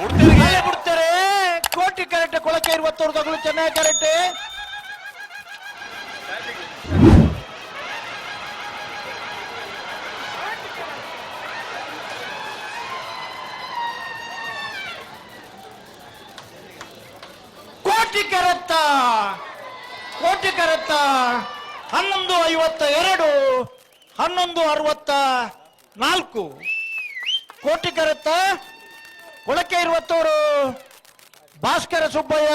ಬಿಡ್ತಾರೆ? ಕೋಟಿ ಕರೆಕ್ಟ್ ಕೊಳಕೆ ಇರುವತ್ತವ್ರು ತಗೊಳ್ಳಿ ಚೆನ್ನಾಗಿ ಕರೆಕ್ಟ್ ಕೋಟಿ ಕರೆತ್ತ ಕೋಟಿ ಕರೆತ್ತ ಹನ್ನೊಂದು ಐವತ್ತ ಎರಡು, ಹನ್ನೊಂದು ಅರವತ್ತ ನಾಲ್ಕು. ಕೋಟಿ ಕರೆತ್ತ ಕೊಳಕೆ ಇರುವತ್ತೂರು ಭಾಸ್ಕರ ಸುಬ್ಬಯ್ಯ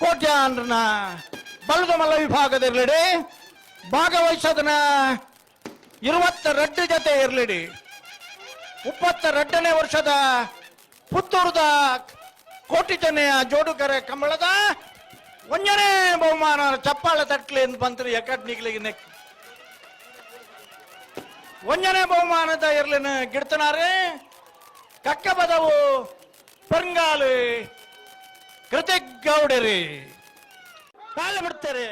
ಕೋಟ್ಯಾನ್ರನ ಬಲದ ವಿಭಾಗದ ಇರಲಿಡಿ ಭಾಗವಹಿಸೋದನ್ನ ಇರುವತ್ತ ರಡ್ಡ ಜೊತೆ ಇರಲಿಡಿ. ಮುಪ್ಪತ್ತ ಎರಡನೇ ವರ್ಷದ ಪುತ್ತೂರದ ಕೋಟಿ ಜನೆಯ ಜೋಡುಕರೆ ಕಂಬಳದ ಒಂಜನೇ ಬಹುಮಾನ ಚಪ್ಪಾಳ ತಟ್ಲಿ ಅಂತ ಬಂತ್ರಿ ಅಕಾಡೆಮಿಗಳಿಗೆ ನೆಕ್. ಒಂಜನೇ ಬಹುಮಾನದ ಇರ್ಲಿನ ಗಿಡ್ತನಾರೆ. ಕಕ್ಕ ಬದವು ಪರಂಗಾಲು ಕೃತಿಕ್ ಗೌಡರಿ ಕಾಲ ಬಿಡ್ತಾರೆ.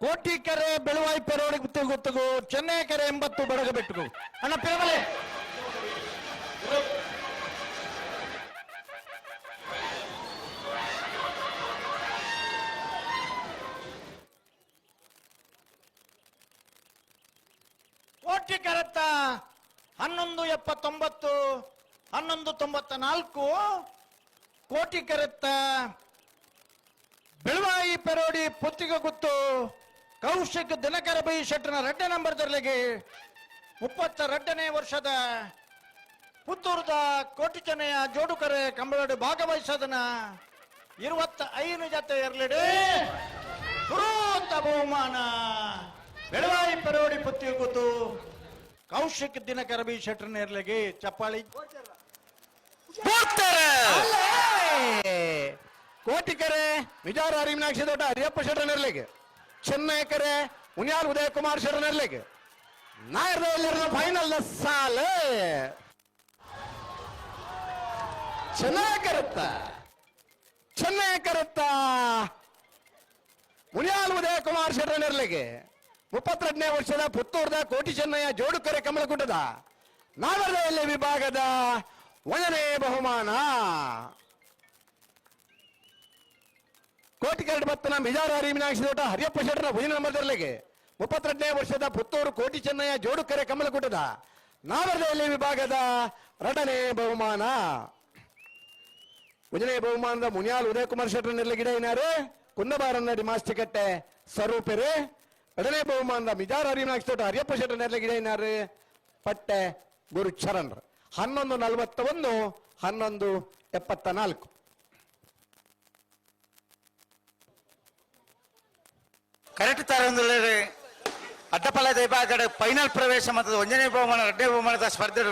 ಕೋಟಿ ಕೆರೆ ಬೆಳವಾಯಿ ಪೆರೋಡಿ ಗೊತ್ತು ಗೊತ್ತಗು, ಚೆನ್ನೈ ಕೆರೆ ಎಂಬತ್ತು ಬಡಗ ಬಿಟ್ಟು ಅಣ್ಣ ಪಿರಮಲೆ. ಕೋಟಿ ಕರತ್ತ ಹನ್ನೊಂದು ಎಪ್ಪತ್ತೊಂಬತ್ತು. ಹನ್ನೊಂದು ತೊಂಬತ್ತ ನಾಲ್ಕು ಕೋಟಿ ಕರೆತ್ತ ಬೆಳವಾಯಿ ಪೆರೋಡಿ ಪುತ್ತಿಗ ಗುತ್ತು ಕೌಶಿಕ್ ದಿನಕರ ಬೈ ಶೆಟ್ಟನ ರೆಡ್ಡೆ ನಂಬರ್ ದರ್ಲಿಗೆ ಮುಪ್ಪತ್ತ ಎರಡನೇ ವರ್ಷದ ಪುತ್ತೂರದ ಕೋಟಿ ಜನೆಯ ಜೋಡುಕರೆ ಕಂಬಳಡಿ ಭಾಗವಹಿಸೋದನ್ನ ಇರುವತ್ತ ಐದು ಜೊತೆ ಇರಲಿಡಿ. ಬೃಹತ್ ಬಹುಮಾನ. ಬೆಳವಾಯಿ ಪೆರೋಡಿ ಪುತ್ತಿಗ ಗುತ್ತು ಕೌಶಿಕ್ ದಿನಕರ ಬಿ ಶೆಟ್ಟನ ಇರ್ಲಿಗೆ ಚಪ್ಪಾಳಿ. ಕೋಟಿಕೆರೆ ವಿಜಾರ ಹರಿಮೀನಾಕ್ಷಿ ದೊಡ್ಡ ಹರಿಯಪ್ಪ ಶೆಟ್ಟನರ್ಲಿಗೆ ಚೆನ್ನೈಕರೆ ಉನ್ಯಾಲ್ ಉದಯ ಕುಮಾರ್ ಶೆಟ್ಟನರ್ಲಿಗೆ ನಾಯರ್ದಲ್ಲಿರುವ ಫೈನಲ್ ಸಾಲ. ಚೆನ್ನಾಗಿರುತ್ತ ಚೆನ್ನಾಗಿರುತ್ತ ಮುನಿಯಾಲ್ ಉದಯ ಕುಮಾರ್ ಶೆಟ್ಟನರ್ಲಿಗೆ ಮುಪ್ಪತ್ತೆರಡನೇ ವರ್ಷದ ಪುತ್ತೂರ್ದ ಕೋಟಿ ಚೆನ್ನಯ್ಯ ಜೋಡುಕರೆ ಕಮಲಗುಡ್ಡದ ನಾಗರದಲ್ಲಿ ವಿಭಾಗದ ಒಂದನೇ ಬಹುಮಾನ. ಕೋಟಿಕೆರಡು ಬತ್ತನ ಮಿಜಾರ ತೋಟ, ಹರಿಯಪ್ಪ ಶೆಟ್ಟರ ಭುಜನ ನಂಬರ್ದರ್ಲೆಗೆ ಮುಪ್ಪತ್ತೆರಡನೇ ವರ್ಷದ ಪುತ್ತೂರು ಕೋಟಿ ಚೆನ್ನಯ್ಯ ಜೋಡುಕೆರೆ ಕಮಲಗುಡ್ಡದ ನಾಗರದಲ್ಲಿ ವಿಭಾಗದ ರಡನೇ ಬಹುಮಾನ. ಉಜನೇ ಬಹುಮಾನದ ಮುನಿಯಾಲ್ ಉದಯಕುಮಾರ್ ಶೆಟ್ಟರ್ ನಿರ್ಲಗಿಡ ಏನಾರು? ಕುಂದಬಾರನ್ನ ಮಾಸ್ತಿಕಟ್ಟೆ ಸ್ವರೂಪರು ಎರಡನೇ ಬಹುಮಾನದ ಮಿಜಾರ ತೋಟ, ಹರಿಯಪ್ಪ ಶೆಟ್ಟರ್ ನಿರ್ಲಗಿಡ ಏನಾರು? ಪಟ್ಟೆ ಗುರು ಚರಣ್ರು ಹನ್ನೊಂದು ನಲವತ್ತ ಒಂದು ಹನ್ನೊಂದು ಎಪ್ಪತ್ತ ನಾಲ್ಕು ಕರೆಕ್ಟ್ ತರಂದ್ರೆ ಅಡ್ಡಪಲ್ಲದ ವಿಭಾಗದ ಫೈನಲ್ ಪ್ರವೇಶ ಮತ್ತು ಒಂದನೇ ಬಹುಮಾನ ಎರಡನೇ ಬಹುಮಾನದ ಸ್ಪರ್ಧೆ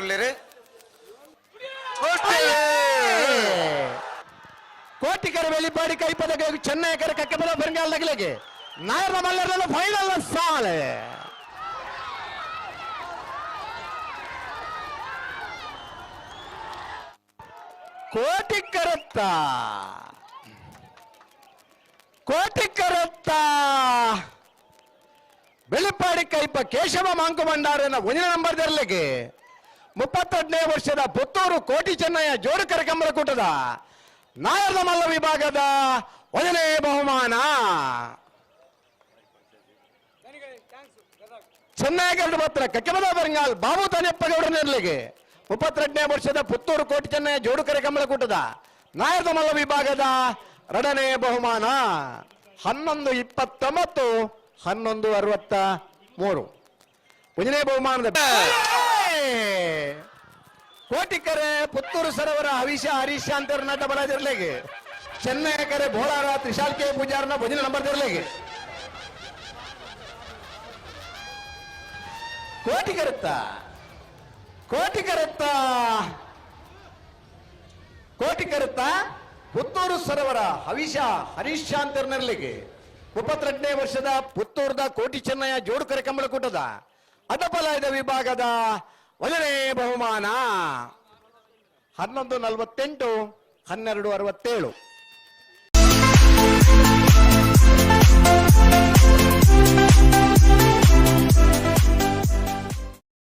ಕೋಟಿಕರ ವೆಲಿಪಾಡಿ ಕೈಪದ ಚೆನ್ನೈಕರ ಕಕ್ಕಪದ ಬೆಂಗಾಲ್ ನಗಲಿಗೆ ನಾಯರ ಮಲ್ಲರನ್ನು ಫೈನಲ್ ಸಾಲೆ ಕೋಟಿಕರತ್ತ ಕೋಟಿಕರತ್ತ. ಬೆಳಿಪಾಡಿ ಕೈಪ ಕೇಶವ ಮಾಂಕು ಭಂಡಾರನ ಒಂದನೇ ನಂಬರ್ ದರ್ಲಿಗೆ ಮುಪ್ಪತ್ತೆಂಟನೇ ವರ್ಷದ ಪುತ್ತೂರು ಕೋಟಿ ಚೆನ್ನಯ್ಯ ಜೋಡು ಕರಕಂಬರ ಕೂಟದ ನಾಯರದ ಮಲ್ಲ ವಿಭಾಗದ ಒಂದನೇ ಬಹುಮಾನ. ಚೆನ್ನಯ್ಯ ಪತ್ರ ಕಕ್ಕಮದ ಬರಂಗಾಲ್ ಬಾಬು ತಾನೆಪ್ಪಗೌಡ ನೆರಲಿಗೆ. ಮುಪ್ಪತ್ತೆರಡನೇ ವರ್ಷದ ಪುತ್ತೂರು ಕೋಟಿ ಚೆನ್ನಯ್ಯ ಜೋಡು ಕರಕಂಬಳ ಕೂಟದ ನಾಯರದ ಮಲ್ಲ ವಿಭಾಗದ ಎರಡನೇ ಬಹುಮಾನ ಹನ್ನೊಂದು ಇಪ್ಪತ್ತೊಂಬತ್ತು, ಹನ್ನೊಂದು ಅರವತ್ತ ಮೂರು. ಒಂದನೇ ಬಹುಮಾನದ ಕೋಟಿಕರೆ ಪುತ್ತೂರು ಸರೋವರ ಹವಿಷ ಹರೀಶ ಅಂತ ನಟ ಚೆನ್ನೈ ಚೆನ್ನೈಕರೆ ಭೋಳಾರ ತ್ರಿಶಾಲ್ ಕೆ ಪೂಜಾರನ ಭಜನೆ ನಂಬರ್ ದಿರ್ಲಿಗೆ ಕೋಟಿಕರುತ್ತ? ಕೋಟಿಕರುತ್ತ? ಕೋಟಿಕರುತ್ತ? ಪುತ್ತೂರು ಸರೋವರ ಹವಿಷ ಹರೀಶಾಂತರ್ನರ್ಲಿಗೆ ಇಪ್ಪತ್ತೆಂಟನೇ ವರ್ಷದ ಪುತ್ತೂರದ ಕೋಟಿ ಚೆನ್ನಯ್ಯ ಜೋಡುಕರೆ ಕಮಲಕೂಟದ ಅಡ್ಡಪಲಾಯದ ವಿಭಾಗದ ಒಂದನೇ ಬಹುಮಾನ. ಹನ್ನೊಂದು ನಲವತ್ತೆಂಟು, ಹನ್ನೆರಡು ಅರವತ್ತೇಳು.